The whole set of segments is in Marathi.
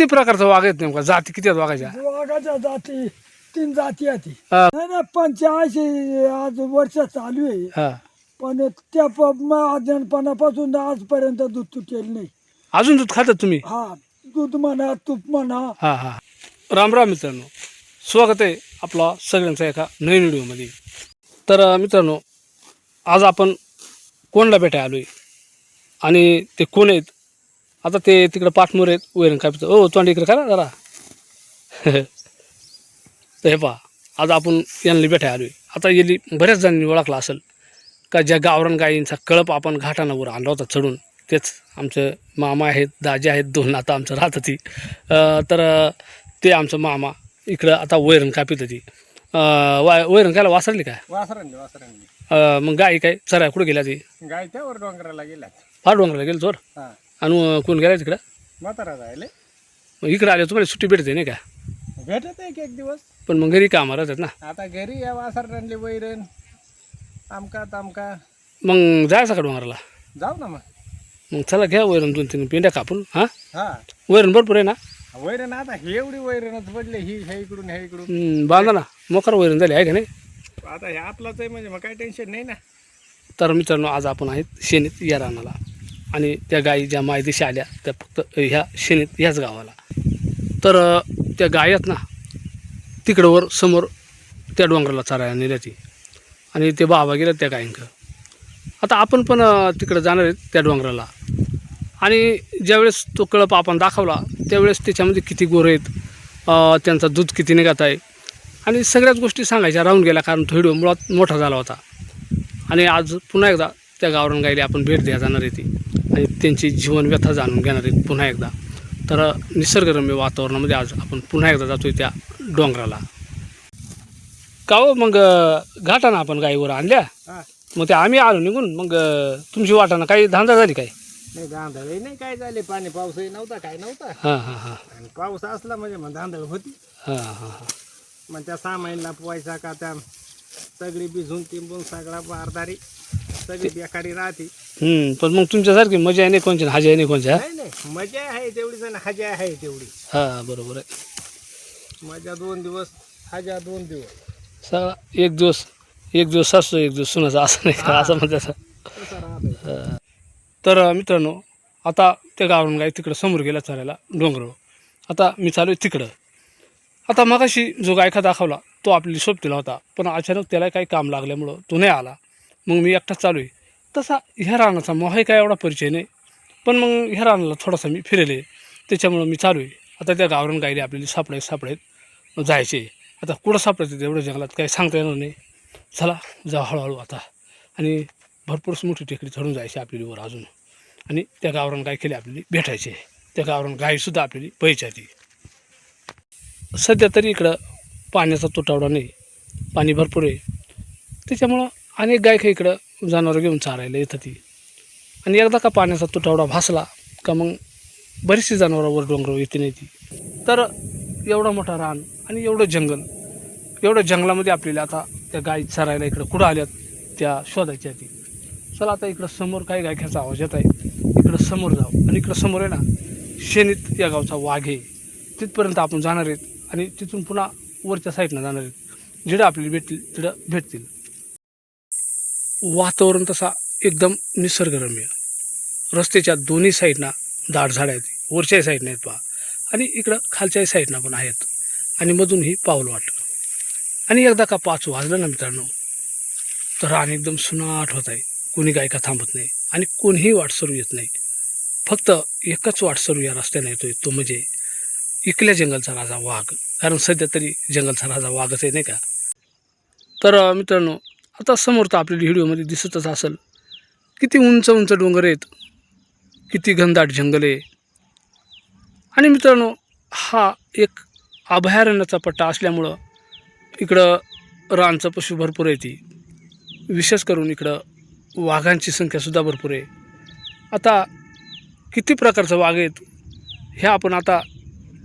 किती प्रकारचा वाघ आहेत नेमका? जाती किती आहेत वाघाच्या? वाघाच्या जाती तीन जाती आहेत. हा. नाही ना पंच्याऐंशी आज वर्ष चालू आहे. हा. पण त्या आजनपणापासून आजपर्यंत दूध तुटेल नाही. अजून दूध खातात तुम्ही? हा दूध म्हणा तूप म्हणा. हा हा. राम राम मित्रांनो. स्वागत आहे आपला सगळ्यांचा एका नवीन व्हिडिओमध्ये. तर अं, मित्रांनो आज आपण कोणला भेटाय आलो आहे आणि ते कोण आहेत? आता ते तिकडं पाठमोर आहेत वैरण काय ओ तोंड इकडे करा जरा. तर हे पहा आज आपण यांना भेटाय आलो आता गेली बऱ्याच जणांनी ओळखला असेल का ज्या गावरान गायींचा कळप आपण घाटानावर आणला होता चढून तेच आमचं मामा आहेत दाजे आहेत दोन आता आमचं राहतं ती तर ते आमचं मामा इकडं आता वैरण कापित होती. वा वैरण कायला वासरली काय? वासरांनी मग गाय काय चराय कुठं गेल्या ती? गाय त्यावर डोंगराला गेल्यात. फार डोंगराला गेलं चोर हा. आणि कोण गेला तिकडं? म्हातारा जायले मग इकडं आले तुम्हाला सुट्टी भेटते नाही का? भेटत एक एक दिवस. पण मग घरी कामं राहतात ना. आता घरी या वासरांनी वैरण आमका तामका. मग जायचं का डोंगराला जाऊ ना मग. मग चला घ्या वैरण दोन तीन पेंड्या कापून हां? हा. वैरण भरपूर आहे ना? वैरण आता हे एवढी वैरणच पडले ही ह्या इकडून ह्या इकडून. हं, बांधा ना. मोकार वैरण झाली आहे का नाही? आता हे आपलाच आहे म्हणजे मग काही टेन्शन नाही ना. तर मित्रांनो आज आपण आहेत शेणीत या रानाला. आणि त्या गायी ज्या मायदेशी आल्या त्या फक्त ह्या शेणीत ह्याच गावाला. तर त्या गाय आहेत ना तिकडं वर समोर त्या डोंगराला चारायला नेल्या ती आणि ते बाबा गेल्या त्या गायींक आता आपण पण तिकडं जाणार आहेत त्या डोंगराला. आणि ज्यावेळेस तो कळप आपण दाखवला त्यावेळेस त्याच्यामध्ये किती गोरं आहेत त्यांचा दूध किती निघत आहे. आणि सगळ्याच गोष्टी सांगायच्या राहून गेल्या कारण तो व्हिडिओ मुळात मोठा झाला होता. आणि आज पुन्हा एकदा त्या गावरान गायला आपण भेट द्या जाणार आहे ती. आणि त्यांची जीवनव्यथा जाणून घेणार पुन्हा एकदा. तर निसर्गरम्य वातावरणामध्ये आज आपण पुन्हा एकदा जातोय त्या डोंगराला. का हो मग घाटाना आपण गायीवर आणल्या? मग ते आम्ही आलो निघून मग तुमची वाटाना काही धांदा झाली काय? नाही धांदळ नाही काय झाले? पाणी पाऊसही नव्हता काय नव्हता? हां हां हां. आणि पाऊस असला म्हणजे मग धांदळ होती. हां हां हां. मग त्या सामाईनला पोवायचा का त्या सगळी भिजून तिंबून सगळा बारदारी सगळी बेकारी राहते. हम्म, पण मग तुमच्यासारखी मजा आहे नाही कोणची हाजी आहे नाही कोणच्या नाही नाही. मजा आहे तेवढीच आणि हजा आहे तेवढी. हां बरोबर आहे. मजा दोन दिवस हजा दोन दिवस. सगळा एक दिवस एक दिवस सासू एक दिवस सुनाचा असं नाही का असं म्हणतात. तर मित्रांनो आता त्या गावरून गाय तिकडं समोर गेला चालायला डोंगरावर. आता मी चालू आहे तिकडं. आता मगाशी जो गायका दाखवला तो आपली सोबतीला होता पण अचानक त्याला काही काम लागल्यामुळं तो नाही आला. मग मी एकटाच चालू आहे तसा ह्या रानाचा मोहाही काय एवढा परिचय नाही. पण मग ह्या रानाला थोडासा मी फिरेले. त्याच्यामुळं मी चालू आहे. आता त्या गावरान गायले आपल्याला सापडायत. सापडायत जायचे. आता कुठं सापडायचं एवढ्या जंगलात काही सांगता येणार नाही. चला जा हळूहळू आता. आणि भरपूरच मोठी टेकडी चढून जायची आपली वर अजून. आणि त्या गावरान गाय केली आपल्याला भेटायचे. त्या गावरान गायसुद्धा आपल्याला पैशाची सध्या तरी इकडं पाण्याचा तुटवडा नाही. पाणी भरपूर आहे. त्याच्यामुळं अनेक गायक इकडं जनावरं घेऊन चारायला येतं ती आणि एकदा का पाण्याचा तुटवडा भासला का मग बरीचशी जनावरांवर डोंगरावर येते नाही ती तर एवढा मोठा रान आणि एवढं जंगल एवढ्या जंगलामध्ये आपल्याला आता त्या गाय चरायला इकडं कुठं आल्यात त्या शोधायच्या ती चला आता इकडं समोर काही गायख्याचा आवाज येत आहे. इकडं समोर जाऊ. आणि इकडं समोर आहे ना शेणीत या गावचा वाघ आहे. तिथपर्यंत आपण जाणार आहेत आणि तिथून पुन्हा वरच्या साईडनं जाणार आहेत. जिडं आपल्याला भेटतील तिथं भेटतील. वातावरण तसा एकदम निसर्गरम्य. रस्त्याच्या दोन्ही साईडना दाट झाडं आहेत. वरच्याही साईडनं आहेत पहा. आणि इकडं खालच्याही साईडनं पण आहेत. आणि मधून ही पाऊल वाटलं आणि एकदा का पाच वाजलं ना मित्रांनो तर रान एकदम सुनाट होत आहे. कोणी गायका थांबत नाही. आणि कोणीही वाट सरू येत नाही. फक्त एकच वाट सरू या रस्त्याने येतोय. तो म्हणजे इकल्या जंगलचा राजा वाघ. कारण सध्या तरी जंगलचा राजा वाघच आहे नाही का? तर मित्रांनो आता समोर तर आपल्याला व्हिडिओमध्ये दिसतच असेल. किती उंच उंच डोंगर आहेत. किती घनदाट जंगल आहे. आणि मित्रांनो हा एक अभयारण्याचा पट्टा असल्यामुळं इकडं रानचं पशु भरपूर आहे ती. विशेष करून इकडं वाघांची संख्यासुद्धा भरपूर आहे. आता किती प्रकारचं वाघ आहेत हे आपण आता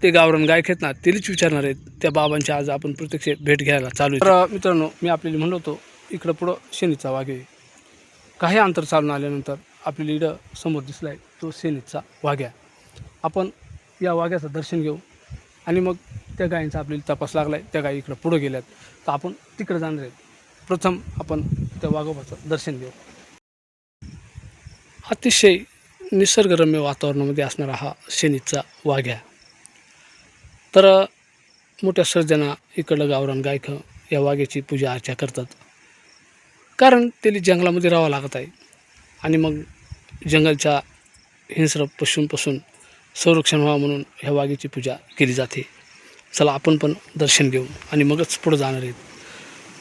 ते गावरण गायक आहेत ना तेलीच विचारणार आहेत. त्या बाबांच्या आज आपण प्रत्यक्ष भेट घ्यायला चालू आहे. तर मित्रांनो मी आपल्याला म्हणलो होतो इकडं पुढं शेनीचा वाघ आहे. काही अंतर चालून आल्यानंतर आपल्याला इडं समोर दिसला आहे तो शेनीचा वाघ्या आपण या वाघ्याचं दर्शन घेऊ आणि मग त्या गायींचा आपल्याला तपास लागला आहे त्या गायी इकडं पुढं गेल्यात. तर आपण तिकडं जाणार आहेत. प्रथम आपण त्या वाघोबाचं दर्शन घेऊ. अतिशय निसर्गरम्य वातावरणामध्ये असणारा हा शनीचा वाघ्या तर मोठ्या सर्जना इकडलं गावरान गायक या वाघ्याची पूजा अर्चा करतात. कारण त्याला जंगलामध्ये राहावं लागत आहे. आणि मग जंगलच्या हिंस्र पशूंपासून संरक्षण व्हावं म्हणून ह्या वाघेची पूजा केली जाते. चला आपण पण दर्शन घेऊ आणि मगच पुढं जाणार आहेत.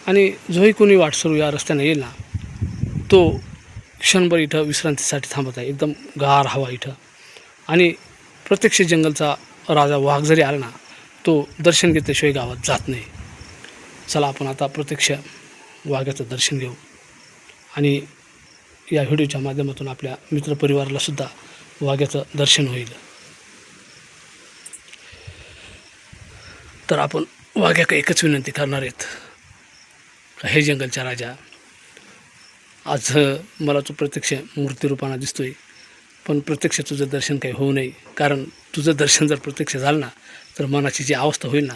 आणि जोही कोणी वाटसरू या रस्त्याने येईल ना तो क्षणभर इथं विश्रांतीसाठी थांबत आहे. एकदम गार हवा इथं. आणि प्रत्यक्ष जंगलचा राजा वाघ जरी आला ना तो दर्शन घेतल्याशिवाय गावात जात नाही. चला आपण आता प्रत्यक्ष वाघाचं दर्शन घेऊ. आणि या व्हिडिओच्या माध्यमातून आपल्या मित्रपरिवारालासुद्धा वाघ्याचं दर्शन होईल. तर आपण वाघ्याक एकच विनंती करणार आहेत. हे जंगलच्या राजा आज मला तो प्रत्यक्ष मूर्तिरूपाना दिसतोय पण प्रत्यक्ष तुझं दर्शन काही होऊ नये. कारण तुझं दर्शन जर प्रत्यक्ष झालं ना तर मनाची जी अवस्था होईल ना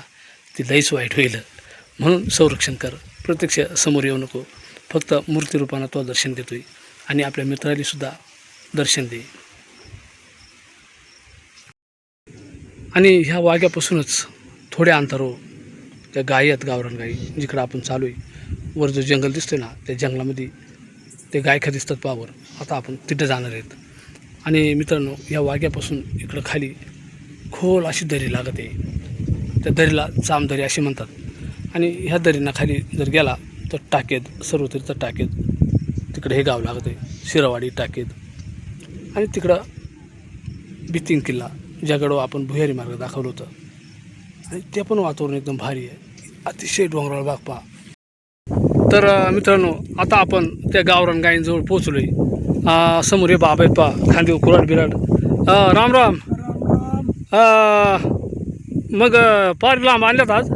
ती लईच वाईट होईल. म्हणून संरक्षण कर. प्रत्यक्ष समोर येऊ नको. फक्त मूर्तिरूपानं तो दर्शन देतो आहे आणि आपल्या मित्रालीसुद्धा दर्शन दे. आणि ह्या वाघ्यापासूनच थोड्या अंतरावर त्या गायी आहेत गावरान जिकडं आपण चालू आहे वर जो जंगल दिसतो ना त्या जंगलामध्ये ते गायखा दिसतात पावर. आता आपण तिथं जाणार आहेत. आणि मित्रांनो या वाघ्यापासून इकडं खाली खोल अशी दरी लागत. आहे त्या दरीला चामदरी अशी म्हणतात. आणि ह्या दरींना खाली जर गेला तर टाकेत सर्वत्र टाकेत. तिकडे हे गाव लागत आहे शिरवाडी टाकेत. आणि तिकडं बितिंग किल्ला ज्याकडं आपण भुयारी मार्ग दाखवलं होतं. आणि ते पण वातावरण एकदम भारी आहे. अतिशय डोंगराळ बाग पहा. तर मित्रांनो आता आपण त्या गावरान गायींजवळ पोचलो आहे समोर हे बाब आहेत पहा खांदेव कुराड बिराड राम राम. मग अं, पार लांब आणल्यात आज?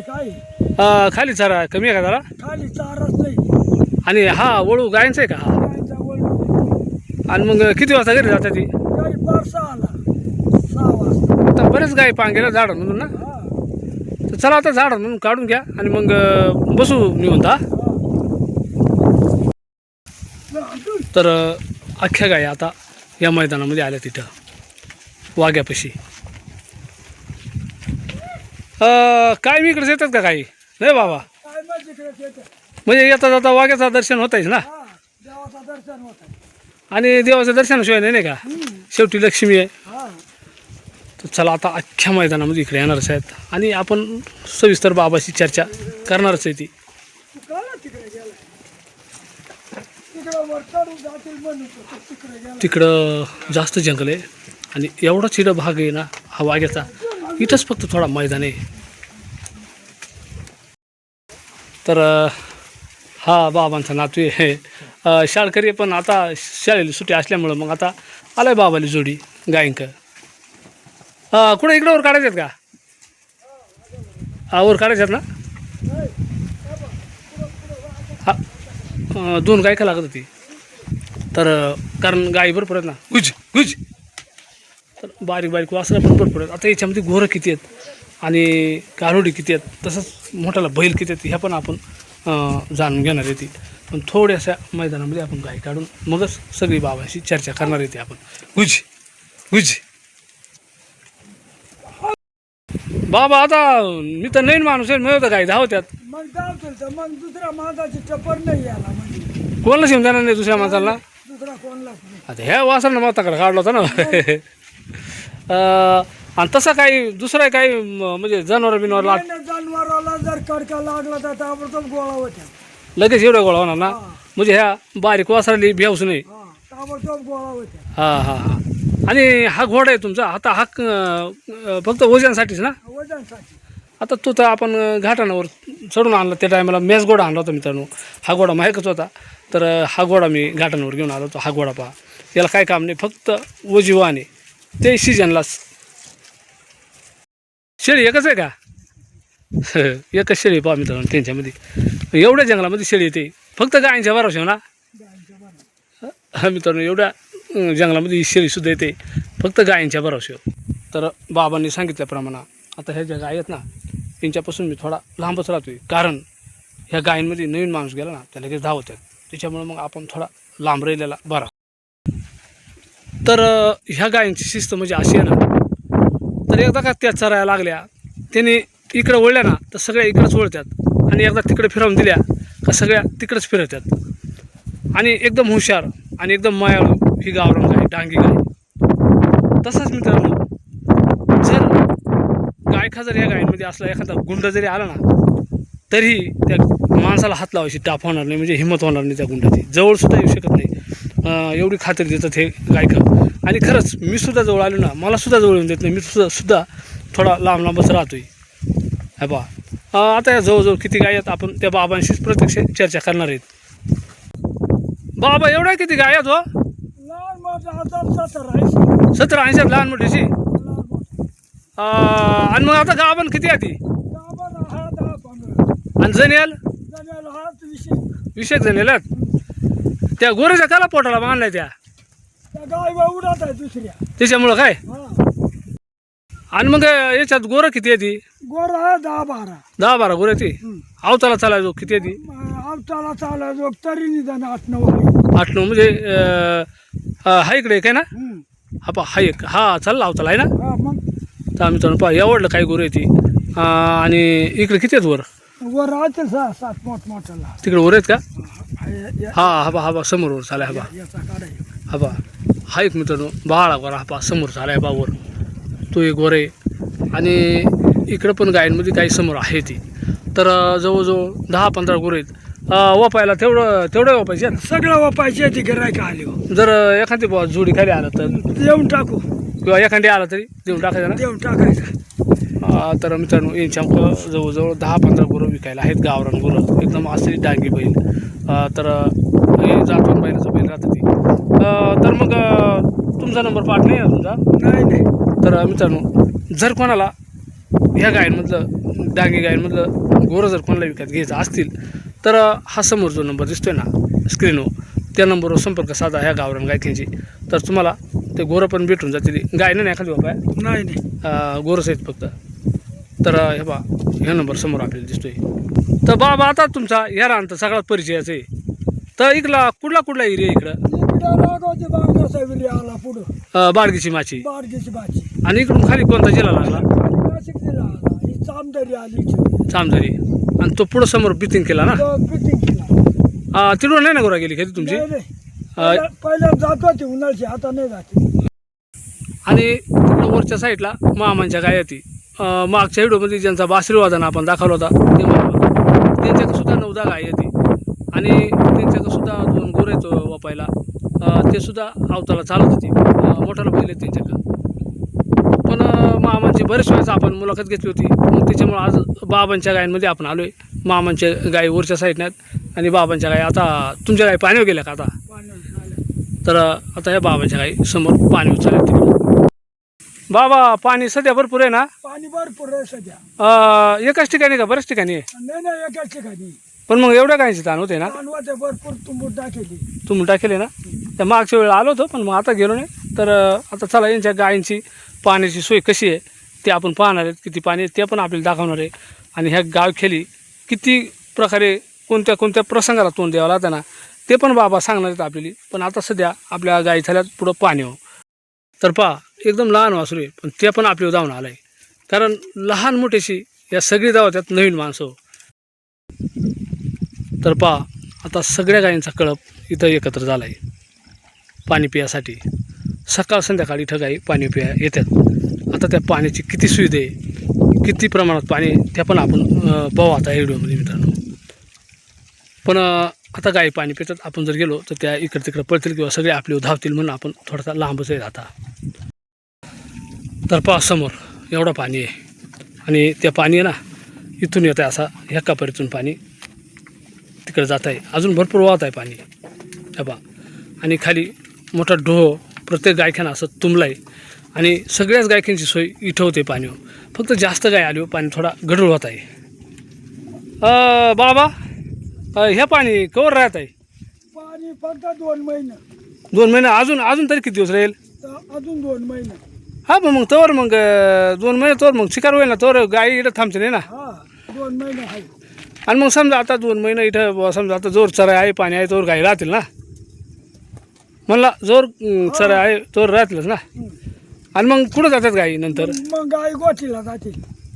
काय अं, खाली चारा कमी आहे का जरा? खाली चारच नाही. आणि हा वळू गायींचा आहे का? हा. गायचा वळ आणि मग किती वाजता घरी जातात ती? सहा वाजता. तर बरेच गायी पांगेला झाडांमधून ना. हा. तर चला आता झाडांमधून काढून घ्या आणि मग अं, बसू निवंत हा. हा. तर अ, अख्ख्या गाय आता या मैदानामध्ये आल्या तिथं. वाघ्यापाशी काय मी इकडे येतात का काही? नाही बाबा. म्हणजे येता जाता वाघ्याचं दर्शन होत ना? देवाचं दर्शन आणि देवाचं दर्शनाशिवाय नाही नाही का? शेवटी लक्ष्मी आहे. तर चला आता अख्ख्या मैदानामध्ये इकडे येणारच आहेत आणि आपण सविस्तर बाबाशी चर्चा करणारच आहे ती. तिकडं जास्त जंगल आहे. आणि एवढा चिडं भाग आहे ना हा वाघ्याचा. इथंच फक्त थोडा मैदान. आहे तर हा बाबांचा नातू आहे. शाळकरी आहे, पण आता शाळेला सुट्टी असल्यामुळं मग आता आलाय बाबाली जोडी गायंक कुठे इकडं वर काढायचे आहेत का? हा वर काढायचे आहेत ना? हा दोन गायका लागत होती. तर कारण गाई भरपूर आहेत ना. गुज गुज. तर बारीक बारीक वासरं पण भरपूर आहेत. आता याच्यामध्ये घोरं किती आहेत आणि कारोडी किती आहेत तसंच मोठ्याला बैल किती आहेत ह्या पण आपण जाणून घेणार आहे ती. पण थोड्याशा मैदानामध्ये आपण गाय काढून मगच सगळी बाबांशी चर्चा करणार आहे ती आपण. गुज गुज. बाबा आता मी तर नवीन माणूस आहे मिळवतं गाय धावत्यात मग तर मग दुसऱ्या माणसाची टपर नाही याला म्हणजे. कोणाला शिवून देणार नाही दुसऱ्या माणसाला? दुसरा आता ह्या वासरनं माताकडे काढला होता ना. आणि तसा काही दुसरा काही म- म्हणजे जनावर बिनवर लाट जनावराला जर कडका लागला तर ताबडतोब गोळा होत्या. लगेच एवढं गोळा होणार ना? म्हणजे ह्या बारीक वासराली भेवस नाही. हा ताबडतोब गोळा होत्या. हा हा हा. आणि हा घोडा आहे तुमचा? आता हा क- अं, फक्त वजनसाठीच ना? वजनसाठी. आता तो तर आपण अं, घाटाणावर चढून आणला त्या टायमाला मेस घोडा आणला होता मित्रांनो. हा घोडा माहीकच होता. तर अं, हा घोडा मी घाटाणावर घेऊन आलो होतो. हा घोडा पहा. याला काय काम नाही. फक्त वजीवाने ते सीजनलाच शेळी एकच आहे का? एकच शेळी पहा मित्रांनो त्यांच्यामध्ये. एवढ्या जंगलामध्ये शेळी येते. फक्त गायींच्या भरोशा ना? हा मित्रांनो एवढ्या जंगलामध्ये शेळीसुद्धा येते. फक्त गायींच्या भरोश्यावर. तर बाबांनी सांगितल्याप्रमाणे आता ह्या ज्या गाय आहेत ना त्यांच्यापासून मी थोडा लांबच राहतोय. कारण ह्या गायींमध्ये नवीन माणूस गेला ना त्या लगेच धावतात त्याच्यामुळे मग आपण थोडा लांब राहिलेला बरा. तर ह्या गायींची शिस्त म्हणजे अशी आहे ना तर एकदा का त्या चरायला लागल्या त्याने इकडं वळल्या ना तर सगळ्या इकडंच वळतात आणि एकदा तिकडे फिरवून दिल्या का सगळ्या तिकडंच फिरवतात आणि एकदम हुशार आणि एकदम मायाळू ही गावरान गाय डांगी गाय. तसंच मित्रांनो जर गायखा जर या गायींमध्ये असला एखादा गुंड जरी आला ना तरी त्या माणसाला हात लावायची टाप होणार नाही म्हणजे हिंमत होणार नाही त्या गुंडाची. जवळसुद्धा येऊ शकत नाही. एवढी खात्री देतात हे गायका आणि खरंच मी सुद्धा जवळ आलो ना मला सुद्धा जवळ येऊन देत नाही. मी सुद्धा सुद्धा थोडा लांब लांबच राहतोय. हे बा आता या जवळजवळ किती गाय आहेत? आपण त्या बाबांशीच प्रत्यक्ष चर्चा करणार आहेत. बाबा एवढ्या किती गाय आहेत हो? सतरा आहे सतरा ऐंशी लहान मोठीची लहान मोठं अं, आणि मग आता गाभण किती आहे ती? आणि जनेल विषयक जनेल त्या गोरेच्या काला पोटाला बांधलाय त्या. त्या गायवा उडत आहे दुसऱ्या. त्याच्यामुळं काय? आणि मग याच्यात गोरं किती आहे ती? गोर आहे दहा बारा. दहा बारा गोरं ती? हम्म. अवताला चालायचो किती आहे ती? आवताला चाला जो तरी निदान आठ नऊ आठ नऊ म्हणजे अं, अं, हा इकडे एक आहे ना? हम्म. हा पा हा एक. हा चालला अवताला आहे ना? हा मग. तर आम्ही तर पहा एवढलं काय गोरं आहे ती. अं, आणि इकडे किती आहेत वर? वर राहते सहा सात मोठ मोठाला. तिकडे वर आहेत का? हा, हा हा. बा हा बा समोर वर चालाय हा बा याचा काढायचा हा बा हा एक मित्रांनो बाळा गोरा हा पा समोर चालाय बा वर तो एक आहे. आणि इकडं पण गायींमध्ये काही समोर आहे ती. तर जवळजवळ दहा पंधरा गोरं आहेत. वापायला तेवढं तेवढं वापायचे. सगळं वापायचे ती गिरायक आली हो. जर एखादी बुवा जोडी खाली आलं तर? देऊन टाकू. किंवा एखादी आला तरी देऊन टाकायचं ना? देऊन टाकायचं. तर मित्रांनो यांच्या जवळजवळ दहा पंधरा गुरं विकायला आहेत गावरान गुरं. एकदम असली डांगी बैल. तर हे जातवान बैलाचं बैल राहतं ती. तर मग तुमचा नंबर पाठ नाही आहे तुमचा? नाही नाही. तर मित्रांनो जर कोणाला ह्या गायींमधलं डांगी गायींमधलं गोरं जर कोणाला विकत घ्यायचं असतील तर हा समोर जो नंबर दिसतोय ना स्क्रीनवर त्या नंबरवर संपर्क साधा ह्या गावरान गायकींची तर तुम्हाला ते गोरं पण भेटून जातील. गाय नाही एखादी बाबा? आहे नाही. नाही गोरस आहेत फक्त. तर हे बा ह्या नंबर समोर आपल्याला दिसतोय. तर बाबा आता तुमचा ह्या राहता सगळ्यात परिचयाचा आहे. तर इकडला कुठला कुठला एरिया इकडं? इकडे आला पुढं. अं, बाडगीची माची. बाडगीची आणि इकडून खाली कोणता जिल्हा लागला? आणि नाशिक जिल्हा आला. ही चामदरी आली इथे. चामझरी आणि तो पुढं समोर बिथिंग केला ना? तो फिटिंग केला. अं, तिकडून नाही ना गोरा गेली कधी तुमची? नाही, नाही. पहिल्या- पहिल्या जात होती उन्हाळची आता नाही जाते. आणि तिकडं वरच्या साईडला मामांच्या गाय होती. मागच्या व्हिडिओमध्ये ज्यांचा बासरीवादन आपण दाखवला होता ते मामा. सुद्धा नऊदा गाय येते आणि त्यांच्याकडे सुद्धा दोन गोरे आहेत वापायला. ते सुद्धा अवताला चालत होती. बैल आहेत त्यांच्याकडं पण मामांची बरेच वेळेस आपण मुलाखत घेतली होती. मग त्याच्यामुळं आज बाबांच्या गायांमध्ये आपण आलो आहे मामांच्या गाय वरच्या साईडने आहेत आणि बाबांच्या गाय आता तुमच्या गाय पाण्यावर गेल्या का आता. तर आता या बाबांच्या गाई समोर पाणी उचललं तिकडे बाबा पाणी सध्या भरपूर आहे ना? पाणी भरपूर आहे सध्या. एकाच ठिकाणी का? बऱ्याच ठिकाणी नाही नाही एकाच ठिकाणी. पण मग एवढ्या गायीची ताण होते ना? भरपूर तुंबून टाकेली. तुम्ही टाकेले ना? त्या मागच्या वेळेला आलो होतो पण मग आता गेलो नाही. तर अं, आता चला यांच्या गायींची पाण्याची सोय कशी आहे ते आपण पाहणार आहेत. किती पाणी आहे ते पण आपल्याला दाखवणार आहे. आणि ह्या गावखेली किती प्रकारे कोणत्या कोणत्या प्रसंगाला तोंड द्यावं लागतं ना ते पण बाबा सांगणार आहेत आपल्याला. पण आता सध्या आपल्या गाई झाल्यात पुढं पाणी हो. तर पहा एकदम लहान वासरू आहे पण ते पण आपल्यावर जाऊन आलं आहे कारण लहान मोठीशी या सगळी दावत्यात नवीन माणसं हो. तर पहा आता सगळ्या गायींचा कळप इथं एकत्र झाला आहे पाणी पियासाठी. सकाळ संध्याकाळी इथं गाई पाणी पिया येतात. आता त्या पाण्याची किती सुविधा आहे किती प्रमाणात पाणी त्या पण आपण पाहू आता या व्हिडिओमध्ये मित्रांनो. पण आता गाई पाणी पितात आपण जर गेलो तर त्या इकडे तिकडे पळतील किंवा सगळे आपले धावतील म्हणून आपण थोडासा लांबच आहे आता. तर पहा समोर एवढं पाणी आहे. आणि त्या पाणी आहे ना इथून येतं आहे असा ह्या कापरीतून पाणी. तिकडे जात आहे. अजून भरपूर वाहत आहे पाणी. पहा. आणि खाली मोठा डोह प्रत्येक गायख्यानं असं तुंबलं आहे आणि सगळ्याच गायख्यांची सोय इथं होते पाणी फक्त जास्त गाय आली हो, पाणी थोडा गढूळ होत आहे. बाबा अं, हे पाणी कवर राहत आहे? पाणी फक्त दोन महिने. दोन महिने? अजून अजून तरी किती दिवस राहील? अजून दोन महिने. हा पण मग तोवर मग दोन महिने तोवर मग शिकार होईल ना तोवर गाई इथं थांबते नाही ना? दोन महिने आहे. आणि मग समजा आता दोन महिने इथं समजा आता जोर चरा आहे पाणी आहे तोवर गाई राहतील ना? म्हणला जोर अं, चरा आहे तोवर राहतीलच ना? हं. आणि मग कुठं जातात गाई नंतर? मग गाय गोठीला जातील.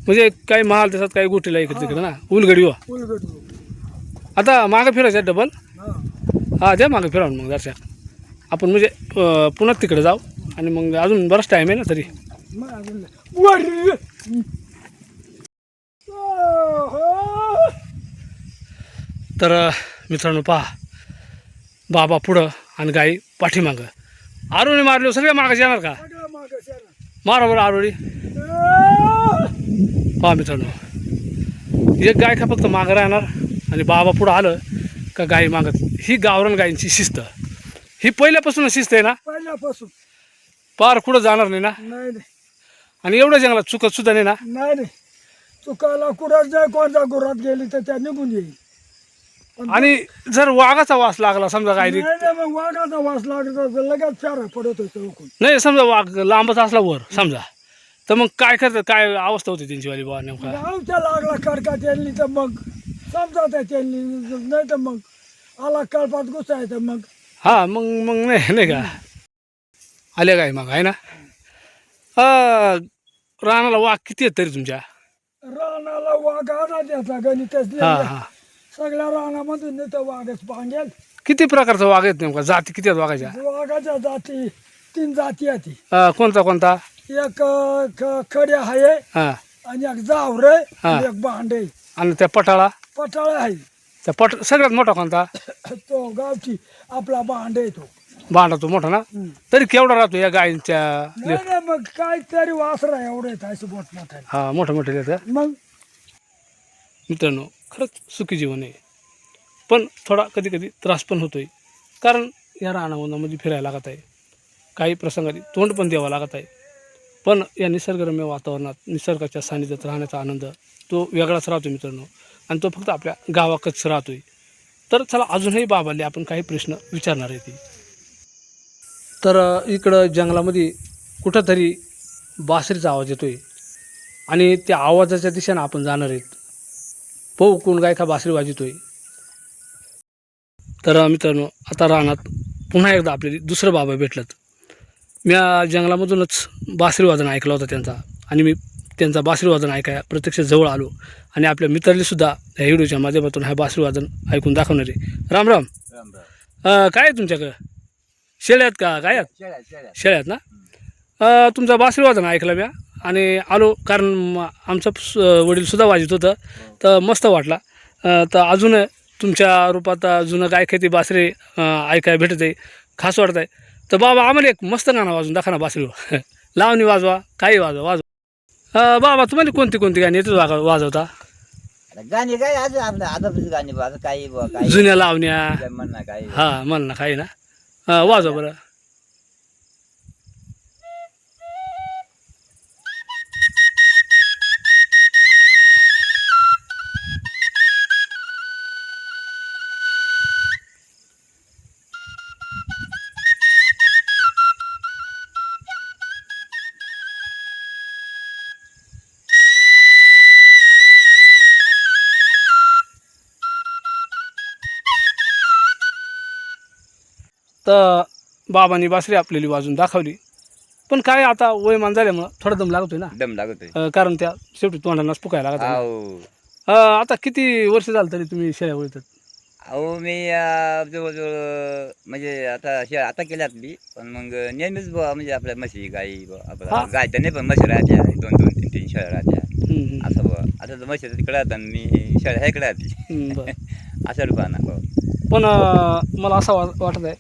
म्हणजे काही महाल त्याच्यात काही गोटीला इकडे तिकडे ना? उलगडी वा उलगडू आता मागं फिरायचं डबल हा. हा द्या मागं फिरावून मग जरशा आपण म्हणजे पुन्हा तिकडे जाऊ आणि मग अजून बराच टाईम आहे ना तरी. हं. तर मित्रांनो पहा बाबा पुढं आणि गाई पाठीमागं. आरोळी मारली सगळ्या मागाशी येणार का? सगळं. मारा बरं आरोळी! पहा मित्रांनो एक गाय का फक्त मागं राहणार आणि बाबा पुढं आलं का गाई मागत ही गावरान गायींची शिस्त. ही पहिल्यापासून शिस्त आहे ना? पहिल्यापासून. पार कुठं जाणार नाही ना? नाही नाही. आणि एवढं जंगलात चुकत सुद्धा नाही ना? नाही नाही. चुकायला कुठं जाय कोणत्या गुरात गेली तर त्या निघून येईल. आणि जर वाघाचा वास लागला समजा गायरी नाही नाही, मग वाघाचा वास लागत तर लगेच चारा पडत होतं उकून. नाही समजा वाघ लांबच असला वर समजा. तर मग काय करतात? काय अवस्था होती त्यांची वाली बा नेमका? गावच्या लागला कडका त्यांनी तर मग समजा त्या त्यांनी नाही तर मग आला कळपात घुसायचं मग. हा मग मग नाही नाही का? आले काय मग आहे ना? अं, रानाला वाघ किती आहेत तरी तुमच्या? रानाला वाघ आणा त्याचा गणितच हा. हा. सगळ्या रानामधून नाही तर वाघच पांगेल किती प्रकारचा वाघ आहेत नेमका? जाती किती आहेत वाघाच्या? वाघाच्या जाती तीन जाती आहेत. अं, कोणता कोणता? एक अं, ख- खड्या आहे हां. आणि एक जावरे. आणि एक भांडे. आणि त्या पटाळा पटाळ आहे. त्या पट सगळ्यात मोठा कोणता? तो गावची आपला भांडे तो. भांडा तो मोठा ना? तरी केवढा राहतो या गायींच्या नाही नाही मग काय तरी वासरा एवढे असं मोठ मोठा हा मोठा मोठे मग? मित्रांनो खरंच सुखी जीवन आहे. पण थोडा कधी कधी त्रास पण होतो आहे कारण या रानावनामध्ये म्हणजे फिरायला लागत आहे. काही प्रसंगाने तोंड पण द्यावं लागत आहे. पण या निसर्गरम्य वातावरणात निसर्गाच्या सानिध्यात राहण्याचा आनंद तो वेगळाच राहतो मित्रांनो. आणि तो फक्त आपल्या गावाकच राहतो आहे तर चला अजूनही बाबाले आपण काही प्रश्न विचारणार आहे ती. तर इकडं जंगलामध्ये कुठंतरी बासरीचा आवाज येतो आहे आणि त्या आवाजाच्या दिशेनं आपण जाणार आहेत. पाहू कोण गाय का बासरी वाजतोय तर मित्रांनो आता रानात पुन्हा एकदा आपल्याला दुसरं बाबा भेटलं मी जंगलामधूनच बासरी वादन ऐकला होता त्यांचा. आणि मी त्यांचा बासरी वादन ऐकाय प्रत्यक्ष जवळ आलो. आणि आपल्या मित्रांनी सुद्धा ह्या व्हिडिओच्या माध्यमातून हा बासरी वादन ऐकून दाखवणार. आहे राम. राम काय आहे तुमच्याकडं? शेळ्यात का? काय शेळ्यात ना? तुमचा बासरी वादन ऐकलं मी आणि आलो कारण आमचं स- वडील सुद्धा वाजत होतं. तर मस्त वाटला. तर अजून तुमच्या रूपात जुनं गायकाती बासरी अं, ऐकायला भेटत आहे खास वाटत आहे तर बाबा आम्हाला एक मस्त गाणं वाजून दाखवा ना बासरीवर. लावणी वाजवा काही वाजवा वाजवा. बाबा तुम्हाला कोणती कोणती गाणी वाग वाजवता? गाणी काय आज गाणी काही जुन्या लावण्या. म्हणणं काही हां म्हण ना काही ना. वाजवा बरं. तर बाबांनी बासरी आपल्याला वाजून दाखवली. पण काय आता वयमान झाल्यामुळं थोडा दम लागतोय ना? दम लागतोय. अं, कारण त्या शेवटी तोंडांनाच पुकायला लागत अं, आता किती वर्ष झालं तरी तुम्ही शेळ्या वळतात? अहो मी अं, जवळजवळ म्हणजे आता शे आता केल्यात मी पण मग नेहमीच बुवा म्हणजे आपल्या म्हशी गाई बुवा हा. आपल्या गाय तर नाही पण म्हशी राहत्या दोन दोन तीन तीन शेळ्या राहत्या. असं बुवा. आता तर म्हशी तिकडे राहतात आणि मी शेळ्या ह्याकडे राहते बरं. असं रुपाना बुवा पण अं, मला असं वा वाटत आहे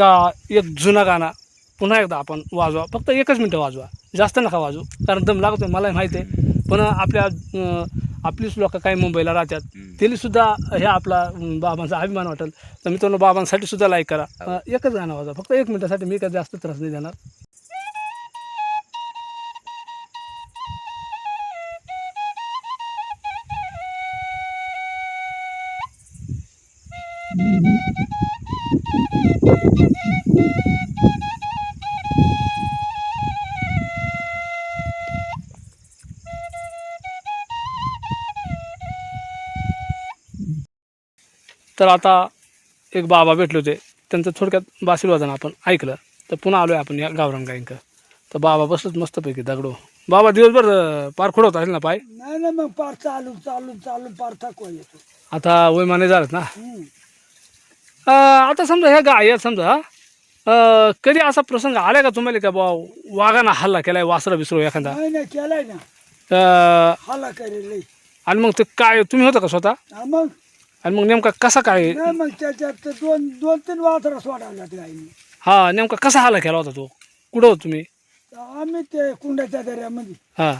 का एक जुना गाणं पुन्हा एकदा आपण वाजवा. फक्त एकच मिनटं वाजवा. जास्त नका वाजू कारण दम लागतोय मलाही माहिती आहे. पण आपल्या आपलीच लोक काही मुंबईला राहतात. हम्म. त्यांनी सुद्धा हे आपला बाबांचा अभिमान वाटेल. तर मित्रांनो बाबांसाठी सुद्धा लाईक करा. एकच गाणं वाजवा. फक्त एक मिनटासाठी मी काही जास्त त्रास नाही देणार. तर आता एक बाबा भेटले होते. त्यांचं थोडक्यात बाशीर्वादन आपण ऐकलं. तर पुन्हा आलो आहे आपण या गावरान गायंक तर बाबा बसत मस्तपैकी दगडो. बाबा दिवसभर पार खोडवत असेल ना पाय? नाही नाही मग पार चालू चालू चालू पार थकवा येतो. आता वयमाने झालेत ना. अं, आता समजा ह्या गाय समजा अं, कधी असा प्रसंग आला का तुम्हाला का बा वाघानं हल्ला केलाय वासरा बिसरो एखादा? नाही नाही केलाय ना. अं, हाला करेल लई. आणि मग ते काय तुम्ही होता का स्वतः? हा मग आणि मग नेमका कसा काय नाही मग त्याच्यात ते दोन दोन तीन वासरा सोडावल्या गाईने हा नेमका कसा हल्ला केला होता तो? कुठं होता तुम्ही? आम्ही ते कुंडाच्या दर्यामध्ये हा.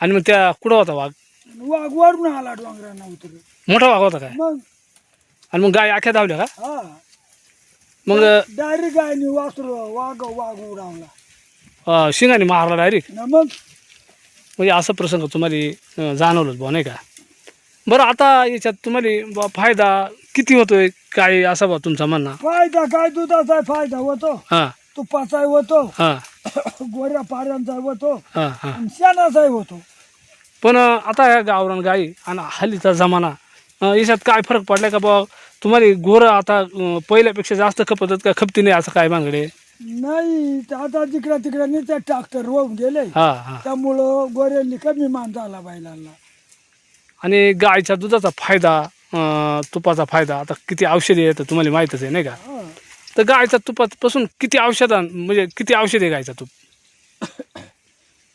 आणि मग त्या कुठं होता वाघ? वाघ वरून आला डोंगरांना उतर मोठा वाघ होता काय? मग आणि मग गाय आख्या धावल्या का? हा. मग डायरेक्ट गायने वासरू वाघ वाघ उडावला. अं, शिंगाने मारला डायरेक्ट? ना मग म्हणजे असं प्रसंग तुम्हाला अं, जाणवलंच बुवा नाही का? बरं आता याच्यात तुम्हाला फायदा किती होतोय? काय असा बा तुमचा म्हणणं? फायदा काय? दुधाचा फायदा होतो. हां. तुपाचाही होतो. हां. गोऱ्या पाऱ्यांचा होतो. हां हां. आणि शेणाचाही होतो. पण आता या गावरान गाई आणि हल्लीचा जमाना अं, याच्यात काय फरक पडलाय का बा? तुम्हाला गोरं आता अं, पहिल्यापेक्षा जास्त खपतात का खपती नाही असं काय भानगडे? नाही ते आता तिकडे तिकडे नाही त्या ट्रॅक्टर होऊन गेले. हां हां. त्यामुळं गोऱ्यांनी कमी मान झाला बैलांना. आणि गायच्या दुधाचा फायदा अं, तुपाचा फायदा आता किती औषधी येतं तुम्हाला माहीतच आहे नाही का? हा. तर गायच्या तुपापासून किती औषधां म्हणजे किती औषध आहे गायचा तुप?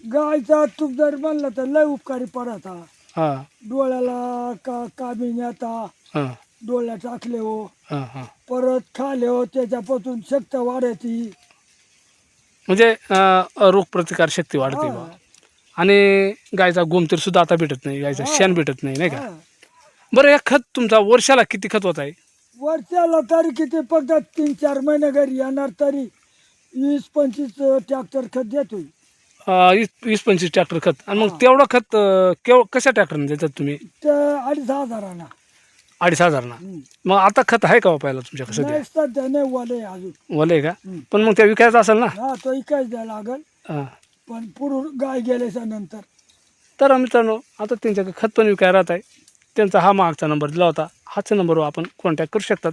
गायचा तूप जर म्हणलं तर लय उपकारी पडत हा. डोळ्याला का कामिन येता हां. डोळ्या टाकले हो हां. हां परत खाले हो त्याच्यापासून शक्त वाढती. म्हणजे रोगप्रतिकार शक्ती वाढते बा. आणि गायचा गोमतीर सुद्धा आता भेटत नाही गायचा शेण भेटत नाही नाही का? हा. बरं या खत तुमचा वर्षाला किती खत होत आहे? वर्षाला तरी किती फक्त तीन चार महिने घरी येणार तरी वीस पंचवीस ट्रॅक्टर खत देतोय. अं, वीस वीस पंचवीस ट्रॅक्टर खत. आणि मग तेवढं खत अं, केव कशा ट्रॅक्टरने देतात तुम्ही? ते अडीच हजारांना. अडीच हजारना. हम्म. मग आता खत आहे का वापरायला तुमच्याकडे सध्या? नाही सध्या नाही वाले अजून. वलय का. पण मग त्या विकायचं असेल ना? हा तो इकायच द्यायला लागल. हां. पण पुढून गाय गेल्याच्यानंतर. तर मित्रांनो आता त्यांच्याकडे खत पण विकायला राहत आहे. त्यांचा हा मागचा नंबर दिला होता. हाच नंबरवर आपण कॉन्टॅक्ट करू शकतात.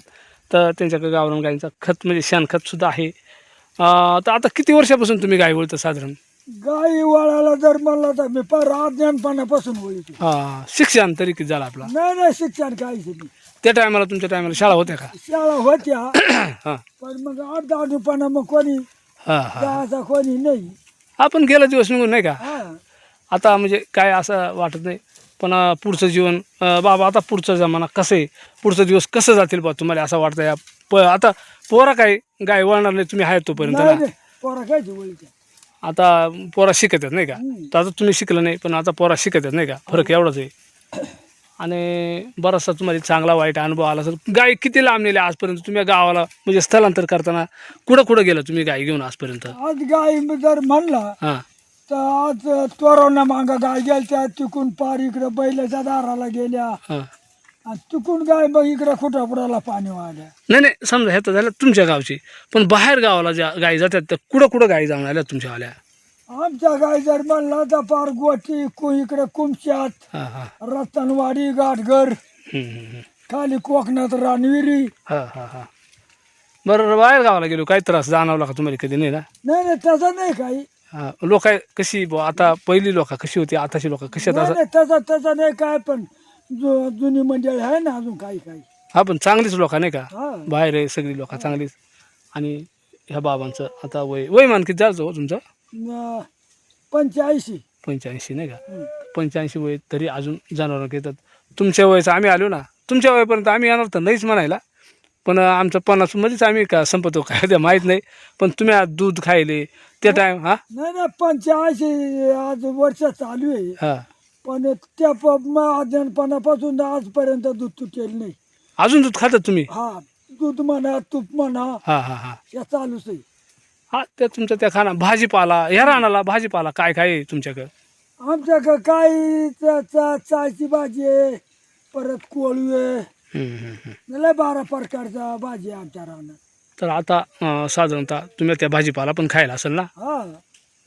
तर त्यांच्याकडे गावरान गायींचा खत म्हणजे शेणखतसुद्धा आहे. तर आता किती वर्षापासून तुम्ही गाय वळतं साधारण? गाय वळायला जर म्हणलं तर मी फार अज्ञानपणापासून वळीतो. हां शिक्षण तरी किती झालं आपला? नाही नाही शिक्षण काहीच नाही. त्या टायमाला तुमच्या टायमाला शाळा होत्या का? शाळा होत्या. हां. पण मग आठ दहा दुपाना मग कोणी हां हां. जायचा कोणी नाही. आपण गेला दिवस निघून नाही का? आता म्हणजे काय असं वाटत नाही. पण पुढचं जीवन बाबा आता पुढचा जमाना कसं आहे? पुढचं दिवस कसं जातील बा तुम्हाला असं वाटतं या प आता पोरा काय गाय वळणार नाही तुम्ही आहे तोपर्यंत पोरा वळीच्या? आता पोरा शिकत आहेत नाही का. तर आता तुम्ही शिकलं नाही पण आता पोरा शिकत आहेत नाही का? फरक एवढाच आहे. आणि बराचसा तुम्हाला चांगला वाईट अनुभव आला सर गाय किती लांब नेल्या आजपर्यंत? तुम्ही गावाला म्हणजे स्थलांतर करताना कुठं कुठं गेलं तुम्ही गाय घेऊन आजपर्यंत? आज गाय जर म्हणला हां. तर आज तोरणा मागा गाय गेल्या तिकून पार इकडं बैलाच्या दाराला गेल्या. हां. आणि तिकून गाय मग इकडं खुटापुडाला पाणी वाहल्या. नाही नाही समजा ह्या तर झालं तुमच्या गावची. पण बाहेर गावाला ज्या गायी जातात त्या कुठं कुठं गायी जाऊन आल्या तुमच्या आल्या? आमच्या गाय जर म्हणला तर पार गोटी कु इकडं कुमच्यात हां हां. रतनवाडी गाठघर हम्म, हम्म, हम्म. खाली कोकणात रानविरी. हां हां हां. बरं बाहेर गावाला गेलो. काही त्रास जाणवला का तुम्हाला कधी? नाही ना? नाही नाही तसं नाही काही. हां लोक कशी बुवा आता पहिली लोक कशी होती आताची लोक कशी आहेत? नाही असं नाही, काय पण जु जुनी मंडळी आहे ना अजून काही काही. हा पण चांगलीच लोक नाही का? हा. बाहेर आहे सगळी लोक चांगलीच. आणि ह्या बाबांचं आता वय वय मान किती जायचं हो तुमचं? पंच्याऐंशी. पंच्याऐंशी नाही का. पंच्याऐंशी वय तरी अजून जनावरं घेतात. तुमच्या वयाचं आम्ही आलो ना तुमच्या वयापर्यंत आम्ही येणार तर नाहीच म्हणायला. पण आमचं पन्नासमध्येच आम्ही का संपतो काय? ते माहीत नाही. पण तुम्ही आज दूध खायले त्या टाईम हां? नाही नाही पंच्याऐंशी आज वर्ष चालू आहे. हां. पण त्या अज्ञानपणापासून आजपर्यंत दूध तुटेल नाही. अजून दूध खातात तुम्ही? हा दूध म्हणा तूप म्हणा हां हां हां. या चालूच आहे. हा त्या तुमच्या त्या खाना भाजीपाला ह्या रानाला भाजीपाला काय काय आहे तुमच्याकडं? आमच्याकडं चा- चायची भाजी आहे परत हम्म, हम्म, हम्म. लय बारा प्रकारचा भाजी आहे आमच्या रानात. तर आता अं, साधारणतः तुम्ही त्या भाजीपाला पण खायला असेल ना? हा.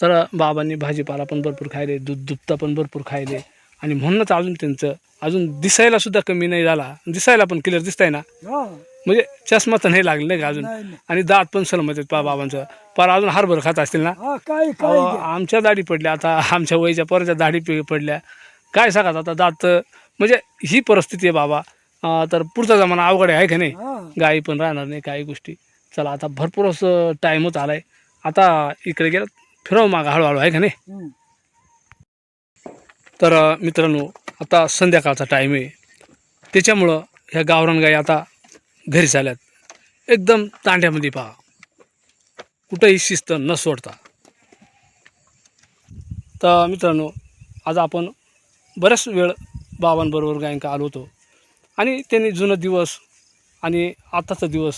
तर बाबांनी भाजीपाला पण भरपूर खायले दूध दुभता पण भरपूर खायले. आणि म्हणूनच अजून त्यांचं अजून दिसायला सुद्धा कमी नाही झाला. दिसायला पण क्लिअर दिसतंय ना? हा. म्हणजे चष्मा तर नाही लागला नाही का अजून? नाही नाही. आणि दात पण सलमत आहेत पा बाबांचं. पर अजून हरभर खात असतील ना? हा अहो, काही आमच्या दाढी पडल्या आता आमच्या वयच्या पोराच्या दाढी पे- पडल्या. काय सांगत आता दात म्हणजे ही परिस्थिती आहे बाबा. अं, तर पुढचा जमाना अवघड आहे का नाही? हा. गाई पण राहणार नाही काही गोष्टी. चला आता भरपूर असं टाईमच आलाय. आता इकडे गेलं फिरव मागं हळूहळू आहे का नाही? हम्म. तर अं, मित्रांनो आता संध्याकाळचा टाईम आहे. त्याच्यामुळं ह्या गावरान गाई आता घरी चाल्यात एकदम तांड्यामध्ये पहा. कुठंही शिस्त न सोडता. तर मित्रांनो आज आपण बऱ्याच वेळ बाबांबरोबर गायंका आलो होतो. आणि त्यांनी जुनं दिवस आणि आत्ताचा दिवस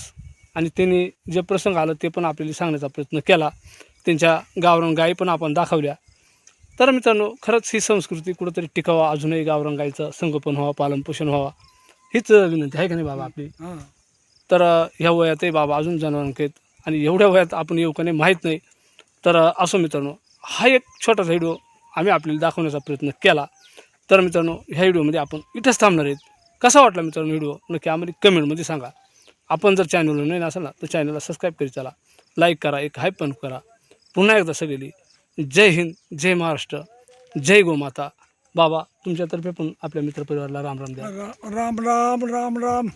आणि त्यांनी जे प्रसंग आलं ते पण आपल्याला सांगण्याचा प्रयत्न केला. त्यांच्या गावरान गायी पण आपण दाखवल्या. तर मित्रांनो खरंच ही संस्कृती कुठंतरी टिकावा अजूनही गावरान गाईचं संगोपन व्हावं पालनपोषण व्हावं हीच विनंती आहे का नाही बाबा आपली? तर ह्या वयातही बाबा अजून जनावरांक आहेत आणि एवढ्या वयात आपण येऊ का नाही माहीत नाही. तर असो मित्रांनो हा एक छोटासा व्हिडिओ आम्ही आपल्याला दाखवण्याचा प्रयत्न केला. तर मित्रांनो ह्या व्हिडिओमध्ये आपण इथेच थांबणार आहेत. कसा वाटला मित्रांनो व्हिडिओ? नक्की आम्हाला कमेंटमध्ये सांगा. आपण जर चॅनलवर नाही असाल ना तर चॅनलला सबस्क्राईब करी चला. लाईक करा एक हाय पण करा. पुन्हा एकदा सगळी जय हिंद जय महाराष्ट्र जय गोमाता बाबा तुमच्यातर्फे पण आपल्या मित्रपरिवाराला राम राम द्या. राम राम राम राम.